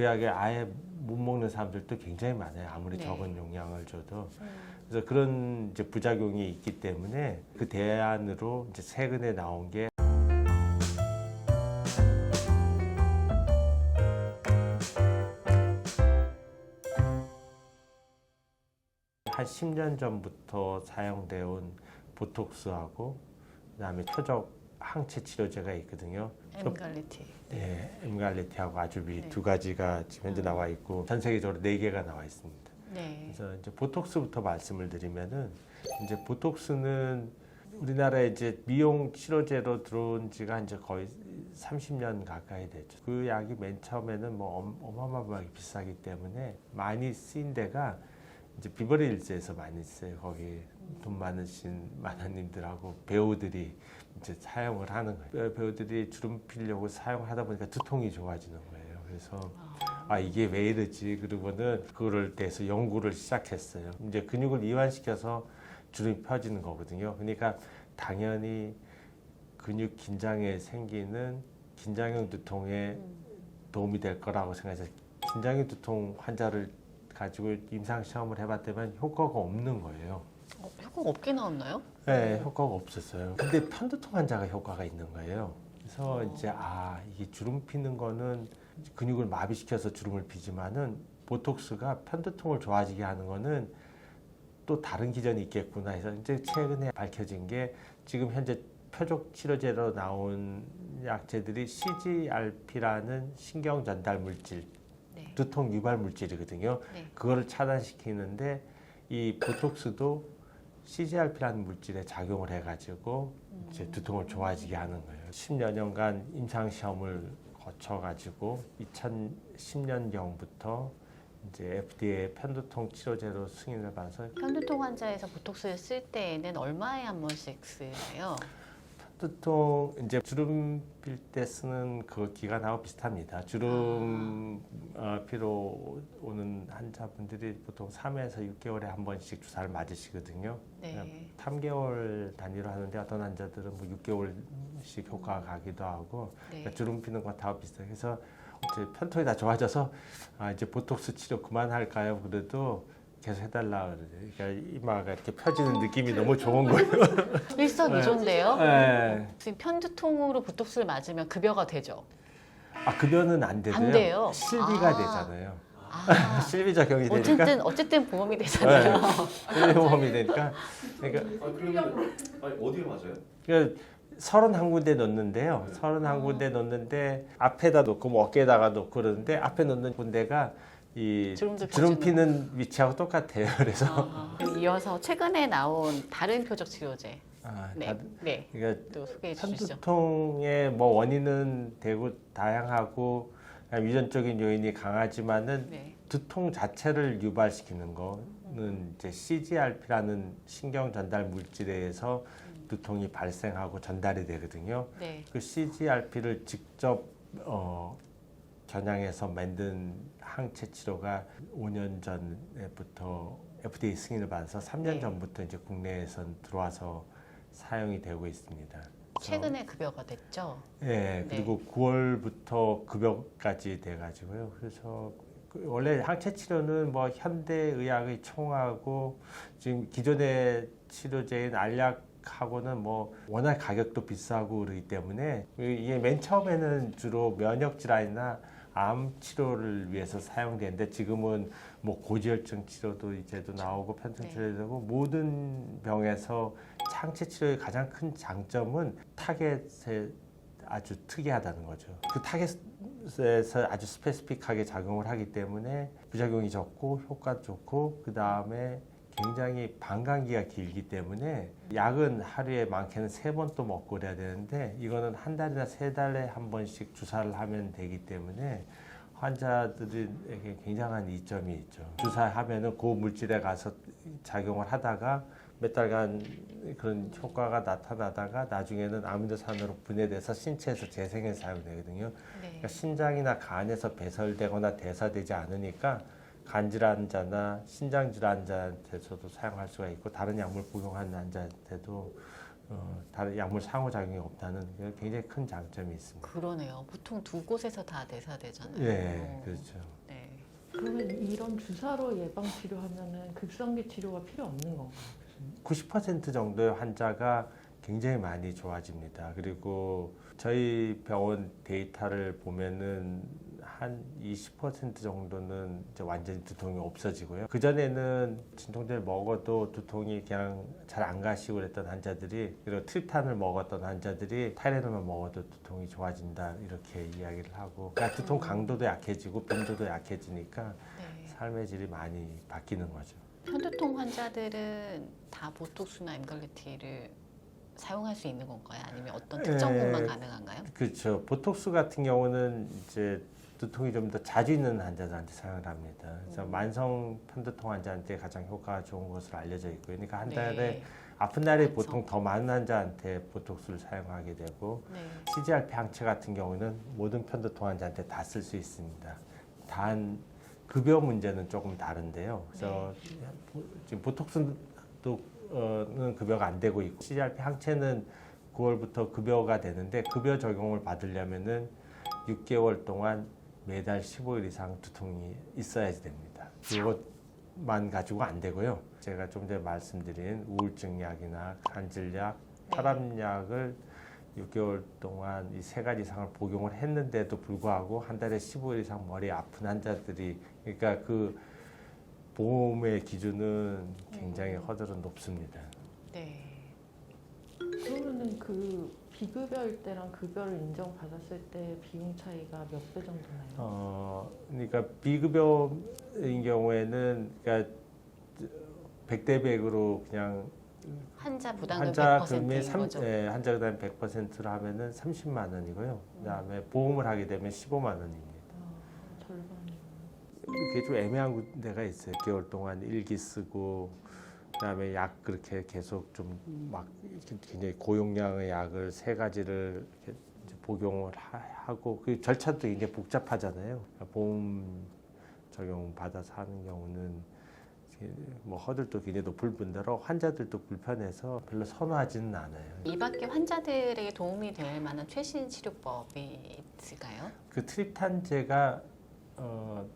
그 약에 아예 못 먹는 사람들도 굉장히 많아요. 아무리 네. 적은 용량을 줘도. 음. 그래서 그런 이제 부작용이 있기 때문에 그 대안으로 이제 최근에 나온 게 한 10년 전부터 사용되어 온 보톡스하고 그다음에 표적 항체 치료제가 있거든요. 엠갈리티. 예, 엠갈리티하고 아주비 네. 두 가지가 지금 현재 음. 나와 있고 전 세계적으로 네 개가 나와 있습니다. 네. 그래서 이제 보톡스부터 말씀을 드리면은 이제 보톡스는 우리나라에 이제 미용 치료제로 들어온 지가 이제 거의 30년 가까이 됐죠. 그 약이 맨 처음에는 뭐 엄- 어마어마하게 비싸기 때문에 많이 쓰인 데가 이제 비버리힐즈에서 많이 써요. 거기 돈 많으신 만화님들하고 배우들이 이제 사용을 하는 거예요. 배우들이 주름 피려고 사용하다 보니까 두통이 좋아지는 거예요. 그래서 아, 아 이게 왜 이러지 그러고는 그거를 대해서 연구를 시작했어요. 이제 근육을 이완시켜서 주름이 펴지는 거거든요. 그러니까 당연히 근육 긴장에 생기는 긴장형 두통에 음. 도움이 될 거라고 생각해서 긴장형 두통 환자를 가지고 임상 시험을 해봤더니 효과가 없는 거예요. 어, 효과가 없게 나왔나요? 네, 효과가 없었어요. 근데 편두통 환자가 효과가 있는 거예요. 그래서 어. 이제 아 이게 주름 피는 거는 근육을 마비시켜서 주름을 피지만은 보톡스가 편두통을 좋아지게 하는 거는 또 다른 기전이 있겠구나 해서 이제 최근에 밝혀진 게 지금 현재 표적 치료제로 나온 약제들이 CGRP라는 신경 전달 물질, 네. 두통 유발 물질이거든요. 네. 그거를 차단시키는데 이 보톡스도 CGRP라는 물질에 작용을 해가지고 이제 두통을 좋아지게 하는 거예요. 10여 년간 임상 시험을 거쳐가지고 2010년경부터 이제 FDA 편두통 치료제로 승인을 받아서 편두통 환자에서 보톡스를 쓸 때에는 얼마에 한 번씩 쓰나요? 편두통 이제 주름 필때 쓰는 그 기간하고 비슷합니다. 주름 어, 피로 오는 환자분들이 보통 3에서 6개월에 한 번씩 주사를 맞으시거든요. 네. 3개월 단위로 하는데 어떤 환자들은 뭐 6개월씩 효과가 가기도 하고 네. 그러니까 주름 피는 거다 비슷해요. 그래서 이제 편통이 다 좋아져서 아 이제 보톡스 치료 그만할까요? 그래도 계속 해달라 그러죠. 그러니까 이마가 이렇게 펴지는 느낌이 너무 좋은 거예요. 일석이조인데요. 네. 지금 편두통으로 보톡스를 맞으면 급여가 되죠. 아 급여는 안 되고요. 안 돼요? 실비가 아. 되잖아요. 아, 실비 적용이 되니까. 어쨌든 어쨌든 보험이 되잖아요. 실비 보험이 되니까. 그러니까 아 그러면 아니 어디에 맞아요? 그 서른 한 군데 넣는데요. 서른 한 군데 넣는데 앞에다 놓고 뭐 어깨에다가 놓고 그러는데 앞에 넣는 군데가 이 주름 펴주는. 피는 위치하고 똑같아요. 그래서 아, 이어서 최근에 나온 다른 표적 치료제. 아, 네. 다- 네. 그러니까 또 소개해 주시죠. 편두통의 뭐 원인은 대구 다양하고 유전적인 요인이 강하지만은 네. 두통 자체를 유발시키는 거는 이제 CGRP라는 신경 전달 물질에 의해서 두통이 발생하고 전달이 되거든요. 네. 그 CGRP를 직접 어, 겨냥해서 만든 항체 치료가 5년 전부터 FDA 승인을 받아서 3년 네. 전부터 이제 국내에선 들어와서 사용이 되고 있습니다. 최근에 급여가 됐죠. 예, 그리고 9월부터 급여까지 돼가지고요. 그래서 그 원래 항체 치료는 뭐 현대 의학의 총하고 지금 기존의 치료제인 알약 하고는 뭐 워낙 가격도 비싸고 그러기 때문에 이게 맨 처음에는 주로 면역 질환이나 암 치료를 위해서 사용되는데 지금은 뭐 고지혈증 치료도 이제도 나오고 편통 네. 치료도 되고 모든 병에서 항체 치료의 가장 큰 장점은 타겟에 아주 특이하다는 거죠. 그 타겟에서 아주 스페시픽하게 작용을 하기 때문에 부작용이 적고 효과 좋고 그 다음에 굉장히 방광기가 길기 때문에 약은 하루에 많게는 세 번 또 먹고 그래야 되는데 이거는 한 달이나 세 달에 한 번씩 주사를 하면 되기 때문에 환자들에게 굉장한 이점이 있죠. 주사하면은 그 물질에 가서 작용을 하다가 몇 달간 그런 효과가 나타나다가 나중에는 아미노산으로 분해돼서 신체에서 재생해 사용되거든요. 네. 그러니까 신장이나 간에서 배설되거나 대사되지 않으니까 간질환자나 신장질환자한테서도 사용할 수가 있고 다른 약물 복용하는 환자한테도 어, 다른 약물 상호작용이 없다는 게 굉장히 큰 장점이 있습니다. 그러네요. 보통 두 곳에서 다 대사되잖아요. 예, 그렇죠. 네. 그러면 이런 주사로 예방 치료하면은 급성기 치료가 필요 없는 건가요? 교수님? 90% 정도의 환자가 굉장히 많이 좋아집니다. 그리고 저희 병원 데이터를 보면은 한 20% 정도는 이제 완전히 두통이 없어지고요. 그 전에는 진통제를 먹어도 두통이 그냥 잘 안 가시고 그랬던 환자들이 그리고 트리탄을 먹었던 환자들이 타이레놀만 먹어도 두통이 좋아진다 이렇게 이야기를 하고 그러니까 두통 강도도 약해지고 빈도도 약해지니까 네. 삶의 질이 많이 바뀌는 거죠. 편두통 환자들은 다 보톡스나 엠갈리티를 사용할 수 있는 건가요? 아니면 어떤 특정 예. 곳만 가능한가요? 그렇죠. 보톡스 같은 경우는 이제 두통이 좀 더 자주 있는 환자들한테 사용을 합니다. 그래서 음. 만성 편두통 환자한테 가장 효과가 좋은 것으로 알려져 있고요. 그러니까 한 달에 네. 아픈 날에 많죠. 보통 더 많은 환자한테 보톡스를 사용하게 되고 네. CGRP 항체 같은 경우는 모든 편두통 환자한테 다 쓸 수 있습니다. 단 급여 문제는 조금 다른데요. 그래서 보- 지금 보톡스도 어는 급여가 안 되고 있고 CGRP 항체는 9월부터 급여가 되는데 급여 적용을 받으려면은 6개월 동안 매달 15일 이상 두통이 있어야지 됩니다. 이것만 가지고 안 되고요. 제가 좀 전에 말씀드린 우울증 약이나 간질약, 네. 혈압약을 6개월 동안 이 세 가지 이상을 복용을 했는데도 불구하고 한 달에 15일 이상 머리 아픈 환자들이 그러니까 그 보험의 기준은 굉장히 음. 허들은 높습니다. 네. 그러면은 그 비급여일 때랑 급여를 인정받았을 때 비용 차이가 몇 배 정도 나요? 어, 그러니까 비급여인 경우에는 그러니까 100대 100으로 그냥 환자 부담금 환자 100%인 금이 삼- 거죠. 예, 환자 부담 100%로 하면은 30만 원이고요. 그다음에 보험을 하게 되면 15만 원입니다. 아, 절반이. 이게 좀 애매한 데가 있어요. 6개월 동안 일기 쓰고 그다음에 약 그렇게 계속 좀 막 굉장히 고용량의 약을 세 가지를 이렇게 복용을 하, 고 그 절차도 굉장히 복잡하잖아요. 그러니까 보험 적용 받아서 하는 경우는 뭐 허들도 굉장히 높을 뿐더러 환자들도 불편해서 별로 선호하지는 않아요. 이 밖에 환자들에게 도움이 될 만한 최신 치료법이 있을까요? 그 트립탄제가 어,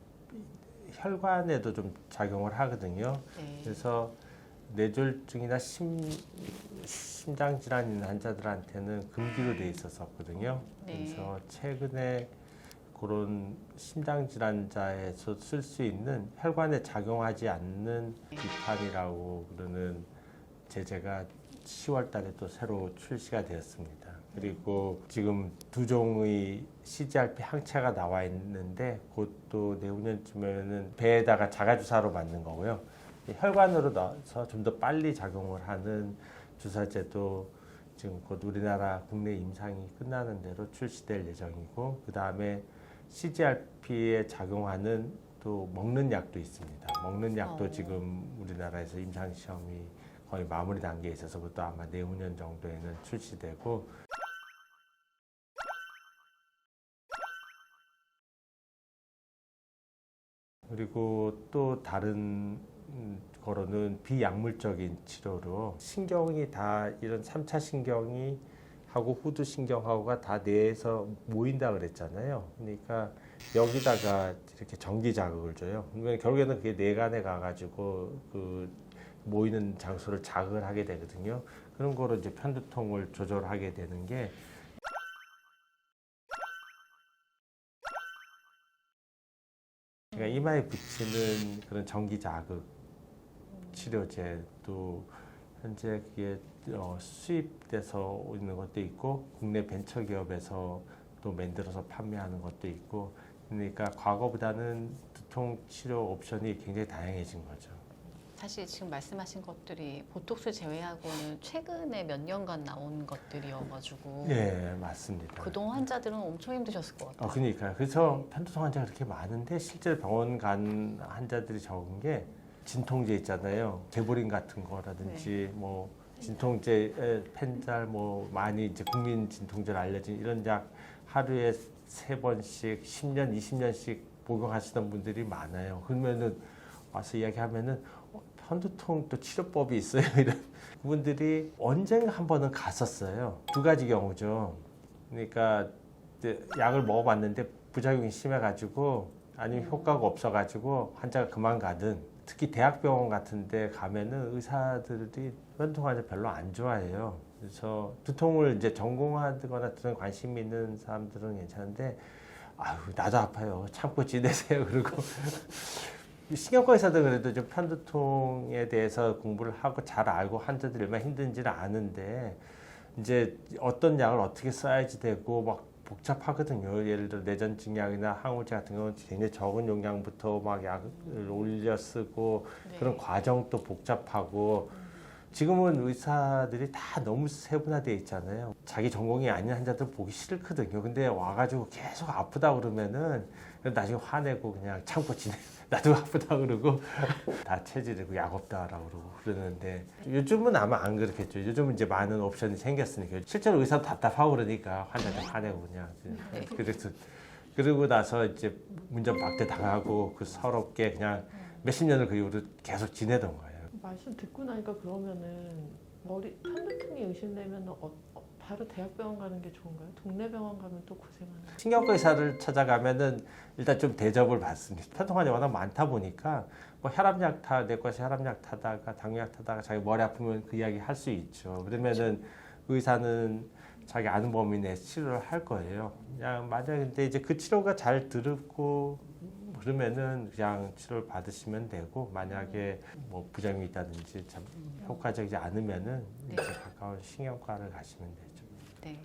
혈관에도 좀 작용을 하거든요. 네. 그래서 뇌졸중이나 심, 심장 질환 있는 환자들한테는 금기로 돼 있었었거든요. 네. 그래서 최근에 그런 심장 질환자에서 쓸 수 있는 혈관에 작용하지 않는 비판이라고 그러는 제재가 10월 달에 또 새로 출시가 되었습니다. 그리고 지금 두 종의 CGRP 항체가 나와 있는데 그것도 내후년쯤에는 배에다가 자가주사로 맞는 거고요. 이 혈관으로 넣어서 좀 더 빨리 작용을 하는 주사제도 지금 곧 우리나라 국내 임상이 끝나는 대로 출시될 예정이고 그 다음에 CGRP에 작용하는 또 먹는 약도 있습니다. 먹는 약도 어. 지금 우리나라에서 임상 시험이 거의 마무리 단계에 있어서 그것도 아마 내후년 정도에는 출시되고 그리고 또 다른 음, 거로는 비약물적인 치료로 신경이 다 이런 3차 신경이 하고 후두 신경하고가 다 뇌에서 모인다 그랬잖아요. 그러니까 여기다가 이렇게 전기 자극을 줘요. 그러면 결국에는 그게 뇌간에 가가지고 그 모이는 장소를 자극을 하게 되거든요. 그런 거로 이제 편두통을 조절하게 되는 게 그러니까 이마에 붙이는 그런 전기 자극 치료제도 현재 그게 어, 수입돼서 있는 것도 있고 국내 벤처 기업에서 또 만들어서 판매하는 것도 있고 그러니까 과거보다는 두통 치료 옵션이 굉장히 다양해진 거죠. 사실 지금 말씀하신 것들이 보톡스 제외하고는 최근에 몇 년간 나온 것들이어가지고 예, 맞습니다. 그동안 환자들은 엄청 힘드셨을 것 같아요. 어, 그러니까 그래서 편두통 환자가 그렇게 많은데 실제로 병원 간 환자들이 적은 게 진통제 있잖아요. 개보린 같은 거라든지 뭐 진통제, 에, 펜잘 뭐 많이 이제 국민 진통제로 알려진 이런 약 하루에 세 번씩 10년, 20년씩 복용하시던 분들이 많아요. 그러면은 와서 이야기하면은 어, 편두통 또 치료법이 있어요. 이런 그분들이 언젠가 한 번은 갔었어요. 두 가지 경우죠. 그러니까 약을 먹어봤는데 부작용이 심해가지고 아니면 효과가 없어가지고 환자가 그만 가든 특히 대학병원 같은데 가면은 의사들이 환자 별로 안 좋아해요. 그래서 두통을 이제 전공하거나 두통에 관심 있는 사람들은 괜찮은데 아유 나도 아파요. 참고 지내세요. 그리고. 신경과 의사들 그래도 좀 편두통에 대해서 공부를 하고 잘 알고 환자들이 얼마나 힘든지를 아는데 이제 어떤 약을 어떻게 써야지 되고 막 복잡하거든요. 예를 들어 내전 증 약이나 항우제 같은 경우는 굉장히 적은 용량부터 막 약을 올려 쓰고 네. 그런 과정도 복잡하고 지금은 의사들이 다 너무 세분화되어 있잖아요. 자기 전공이 아닌 환자들 보기 싫거든요. 근데 와가지고 계속 아프다 그러면은 나중에 화내고 그냥 참고 지내. 나도 아프다 그러고 다 체질이고 약 없다라고 그러고 그러는데 요즘은 아마 안 그렇겠죠. 요즘은 이제 많은 옵션이 생겼으니까 실제로 의사도 답답하고 그러니까 환자들 화내고 그냥 네. 그래서 그러고 나서 이제 문전 박대 당하고 그 서럽게 그냥 몇십 년을 그 이후로 계속 지내던 거예요. 말씀 듣고 나니까 그러면은 머리 편두통이 의심되면 어, 어, 바로 대학병원 가는 게 좋은가요? 동네 병원 가면 또 고생하는. 신경과 의사를 찾아가면은 일단 좀 대접을 받습니다. 편통환이 워낙 많다 보니까 뭐 혈압약 타 내과에서 혈압약 타다가 당뇨약 타다가 자기 머리 아프면 그 이야기 할 수 있죠. 그러면은 의사는 자기 아는 범위 내 치료를 할 거예요. 그냥 만약에 근데 이제 그 치료가 잘 들었고 그러면은 그냥 치료를 받으시면 되고 만약에 뭐 부작용이 있다든지 참 효과적이지 않으면은 네. 이제 가까운 신경과를 가시면 되죠. 네.